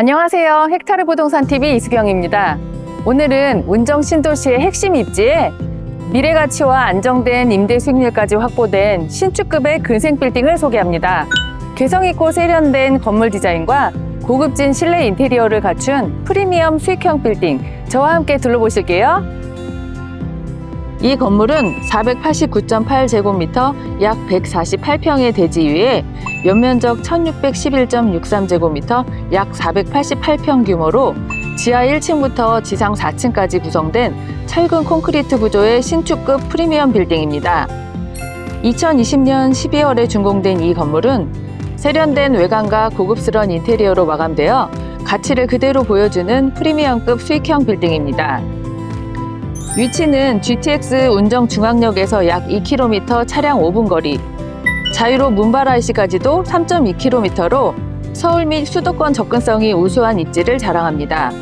안녕하세요. 헥타르 부동산 TV 이수경입니다. 오늘은 운정 신도시의 핵심 입지에 미래 가치와 안정된 임대 수익률까지 확보된 신축급의 근생 빌딩을 소개합니다. 개성 있고 세련된 건물 디자인과 고급진 실내 인테리어를 갖춘 프리미엄 수익형 빌딩 저와 함께 둘러보실게요. 이 건물은 489.8제곱미터 약 148평의 대지 위에 연면적 1611.63제곱미터 약 488평 규모로 지하 1층부터 지상 4층까지 구성된 철근 콘크리트 구조의 신축급 프리미엄 빌딩입니다. 2020년 12월에 준공된 이 건물은 세련된 외관과 고급스러운 인테리어로 마감되어 가치를 그대로 보여주는 프리미엄급 수익형 빌딩입니다. 위치는 GTX 운정 중앙역에서 약 2km 차량 5분 거리, 자유로 문바라이시까지도 3.2km로 서울 및 수도권 접근성이 우수한 입지를 자랑합니다.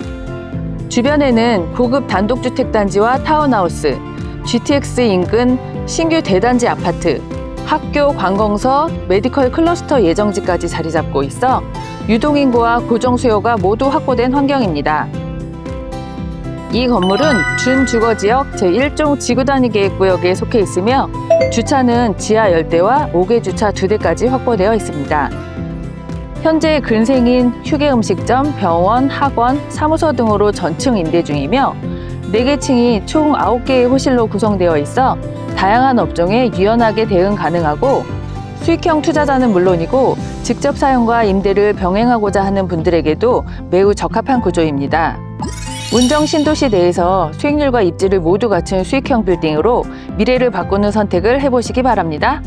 주변에는 고급 단독주택 단지와 타운하우스, GTX 인근 신규 대단지 아파트, 학교, 관공서, 메디컬 클러스터 예정지까지 자리 잡고 있어 유동인구와 고정 수요가 모두 확보된 환경입니다. 이 건물은 준주거지역 제1종 지구단위 계획구역에 속해 있으며 주차는 지하 열대와 5개 주차 2대까지 확보되어 있습니다. 현재 근생인 휴게 음식점, 병원, 학원, 사무소 등으로 전층 임대 중이며 4개 층이 총 9개의 호실로 구성되어 있어 다양한 업종에 유연하게 대응 가능하고 수익형 투자자는 물론이고 직접 사용과 임대를 병행하고자 하는 분들에게도 매우 적합한 구조입니다. 운정 신도시 내에서 수익률과 입지를 모두 갖춘 수익형 빌딩으로 미래를 바꾸는 선택을 해보시기 바랍니다.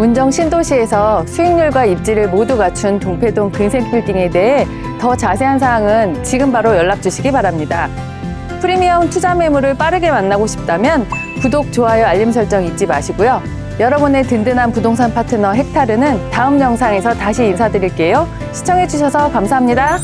운정 신도시에서 수익률과 입지를 모두 갖춘 동패동 근생 빌딩에 대해 더 자세한 사항은 지금 바로 연락 주시기 바랍니다. 프리미엄 투자 매물을 빠르게 만나고 싶다면 구독, 좋아요, 알림 설정 잊지 마시고요. 여러분의 든든한 부동산 파트너 헥타르는 다음 영상에서 다시 인사드릴게요. 시청해주셔서 감사합니다.